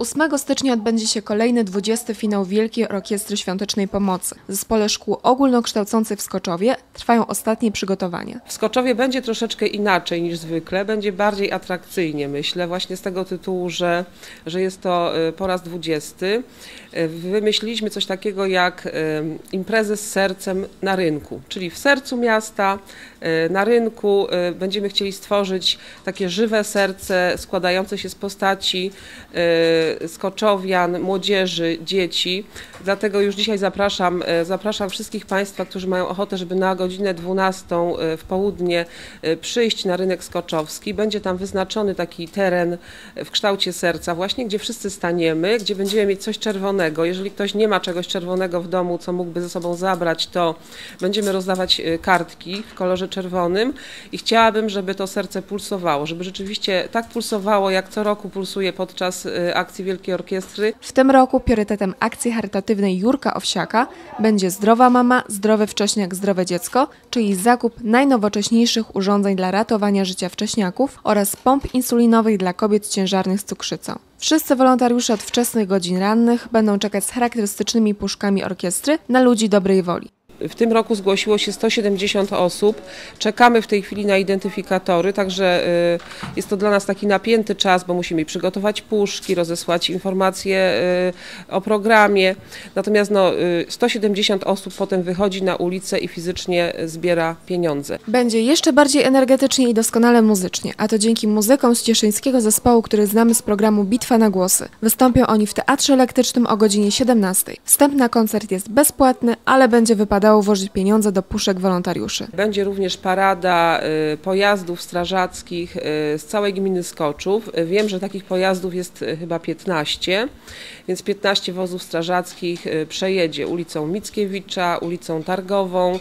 8 stycznia odbędzie się kolejny 20. finał Wielkiej Orkiestry Świątecznej Pomocy. W Zespole Szkół Ogólnokształcących w Skoczowie trwają ostatnie przygotowania. W Skoczowie będzie troszeczkę inaczej niż zwykle, będzie bardziej atrakcyjnie, myślę, właśnie z tego tytułu, że, że jest to y, po raz 20. Y, Wymyśliliśmy coś takiego jak y, imprezę z sercem na rynku, czyli w sercu miasta, na rynku będziemy chcieli stworzyć takie żywe serce składające się z postaci skoczowian, młodzieży, dzieci. Dlatego już dzisiaj zapraszam, y, zapraszam wszystkich Państwa, którzy mają ochotę, żeby na godzinę 12 y, w południe y, przyjść na rynek skoczowski. Będzie tam wyznaczony taki teren w kształcie serca, właśnie gdzie wszyscy staniemy, gdzie będziemy mieć coś czerwonego. Jeżeli ktoś nie ma czegoś czerwonego w domu, co mógłby ze sobą zabrać, to będziemy rozdawać kartki w kolorze czerwonym i chciałabym, żeby to serce pulsowało, żeby rzeczywiście tak pulsowało, jak co roku pulsuje podczas y, akcji Wielkiej Orkiestry. W tym roku priorytetem akcji charytatywnej Jurka Owsiaka będzie Zdrowa Mama, Zdrowy Wcześniak, Zdrowe Dziecko, czyli zakup najnowocześniejszych urządzeń dla ratowania życia wcześniaków oraz pomp insulinowych dla kobiet ciężarnych z cukrzycą. Wszyscy wolontariusze od wczesnych godzin rannych będą czekać z charakterystycznymi puszkami orkiestry na ludzi dobrej woli. W tym roku zgłosiło się 170 osób. Czekamy w tej chwili na identyfikatory, także y, jest to dla nas taki napięty czas, bo musimy przygotować puszki, rozesłać informacje y, o programie. Natomiast no, y, 170 osób potem wychodzi na ulicę i fizycznie zbiera pieniądze. Będzie jeszcze bardziej energetycznie i doskonale muzycznie, a to dzięki muzykom z cieszyńskiego zespołu, który znamy z programu Bitwa na głosy. Wystąpią oni w Teatrze Elektrycznym o godzinie 17. Wstęp na koncert jest bezpłatny, ale będzie wypadało włożyć pieniądze do puszek wolontariuszy. Będzie również parada y, pojazdów strażackich y, z całej gminy Skoczów. Wiem, że takich pojazdów jest y, chyba 15, więc 15 wozów strażackich przejedzie ulicą Mickiewicza, ulicą Targową,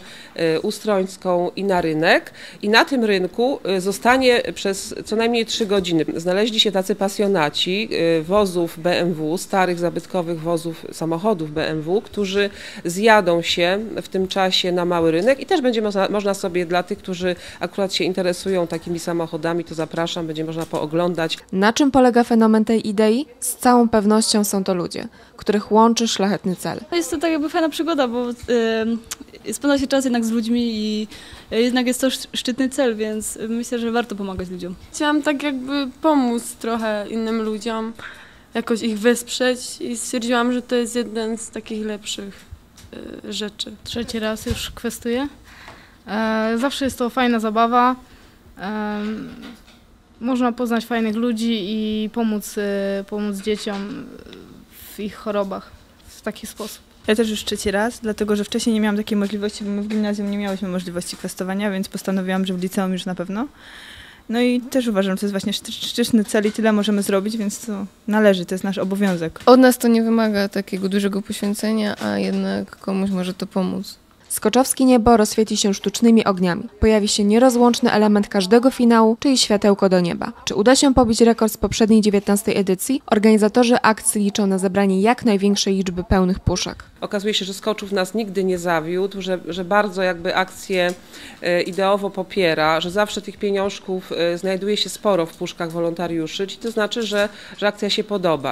Ustrońską i na rynek. I na tym rynku zostanie przez co najmniej 3 godziny. Znaleźli się tacy pasjonaci wozów BMW, starych zabytkowych wozów, samochodów BMW, którzy zjadą się w tym czasie na mały rynek i też będzie można, można sobie dla tych, którzy akurat się interesują takimi samochodami, to zapraszam, będzie można pooglądać. Na czym polega fenomen tej idei? Z całą pewnością są to ludzie, których łączy szlachetny cel. Jest to tak jakby fajna przygoda, bo y, spędza się czas jednak z ludźmi i y, jednak jest to sz- szczytny cel, więc myślę, że warto pomagać ludziom. Chciałam tak jakby pomóc trochę innym ludziom, jakoś ich wesprzeć i stwierdziłam, że to jest jeden z takich lepszych rzeczy. Trzeci raz już kwestuję. E, zawsze jest to fajna zabawa. E, można poznać fajnych ludzi i pomóc, e, pomóc dzieciom w ich chorobach w taki sposób. Ja też już trzeci raz, dlatego że wcześniej nie miałam takiej możliwości, bo my w gimnazjum nie miałyśmy możliwości kwestowania, więc postanowiłam, że w liceum już na pewno. No i też uważam, że to jest właśnie szczytny cel i tyle możemy zrobić, więc to należy, to jest nasz obowiązek. Od nas to nie wymaga takiego dużego poświęcenia, a jednak komuś może to pomóc. Skoczowskie niebo rozświeci się sztucznymi ogniami. Pojawi się nierozłączny element każdego finału, czyli światełko do nieba. Czy uda się pobić rekord z poprzedniej 19 edycji? Organizatorzy akcji liczą na zebranie jak największej liczby pełnych puszek. Okazuje się, że Skoczów nas nigdy nie zawiódł, że, że bardzo jakby akcję e, ideowo popiera, że zawsze tych pieniążków e, znajduje się sporo w puszkach wolontariuszy, czyli to znaczy, że, że akcja się podoba.